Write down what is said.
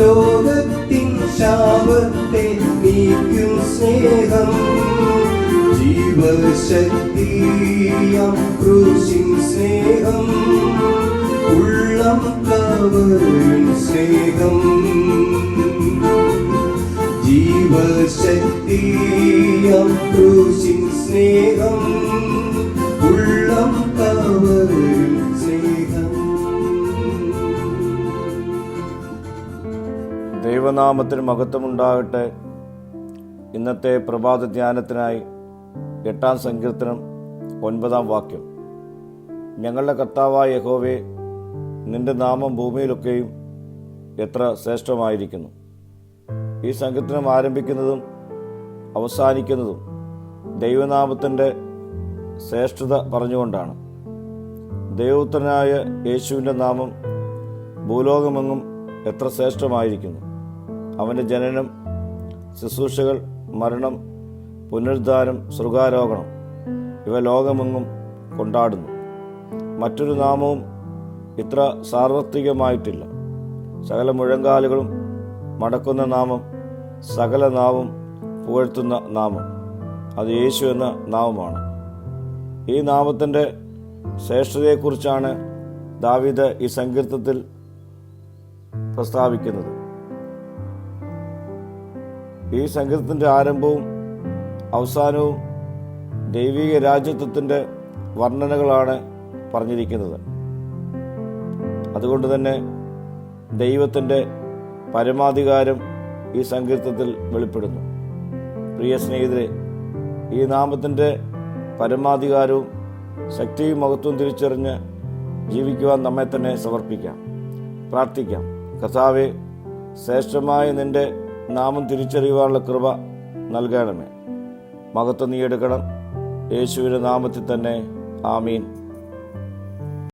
ലോകത്തിൻ ശാപത്തെ നീക്കും സ്നേഹം. ജീവശക്തിയം ക്രൂശിൻ സ്നേഹം. ഉള്ളം കവറിൻ സ്നേഹം. ജീവശക്തിയം ക്രൂശിൻ സ്നേഹം. ദൈവനാമത്തിന് മഹത്വമുണ്ടാകട്ടെ. ഇന്നത്തെ പ്രഭാത ധ്യാനത്തിനായി എട്ടാം സങ്കീർത്തനം ഒൻപതാം വാക്യം. ഞങ്ങളുടെ കർത്താവായ യഹോവേ നിന്റെ നാമം ഭൂമിയിലൊക്കെയും എത്ര ശ്രേഷ്ഠമായിരിക്കുന്നു. ഈ സങ്കീർത്തനം ആരംഭിക്കുന്നതും അവസാനിക്കുന്നതും ദൈവനാമത്തിന്റെ ശ്രേഷ്ഠത പറഞ്ഞുകൊണ്ടാണ്. ദൈവത്തനായ യേശുവിന്റെ നാമം ഭൂലോകമെങ്ങും എത്ര ശ്രേഷ്ഠമായിരിക്കുന്നു. അവന്റെ ജനനം ശുശ്രൂഷകൾ മരണം പുനരുദ്ധാരം സൃഗാരോഹണം ഇവ ലോകമെങ്ങും കൊണ്ടാടുന്നു. മറ്റൊരു നാമവും ഇത്ര സാർവത്രികമായിട്ടില്ല. സകല മുഴങ്കാലുകളും മടക്കുന്ന നാമം സകല നാമം പുകഴ്ത്തുന്ന നാമം. അത് യേശു എന്ന നാമമാണ്. ഈ നാമത്തിന്റെ ശ്രേഷ്ഠതയെക്കുറിച്ചാണ് ദാവീദ് ഈ സങ്കീർത്തത്തിൽ പ്രസ്താവിക്കുന്നത്. ഈ സംഗീതത്തിന്റെ ആരംഭവും അവസാനവും ദൈവിക രാജ്യത്വത്തിന്റെ വർണനകളാണ് പറഞ്ഞിരിക്കുന്നത്. അതുകൊണ്ട് തന്നെ ദൈവത്തിന്റെ പരമാധികാരം ഈ സങ്കീർത്തത്തിൽ വെളിപ്പെടുന്നു. പ്രിയ സ്നേഹിതരെ ഈ നാമത്തിന്റെ പരമാധികാരവും ശക്തിയും മഹത്വവും തിരിച്ചറിഞ്ഞ് ജീവിക്കുവാൻ നമ്മെ തന്നെ സമർപ്പിക്കാം. പ്രാർത്ഥിക്കാം. കർത്താവെ ശ്രേഷ്ഠമായ നിന്റെ നാമം തിരിച്ചറിയുവാനുള്ള കൃപ നൽകണമേ. മഹത്വം നീ എടുക്കണം. യേശുവിന്റെ നാമത്തിൽ തന്നെ. ആമീൻ.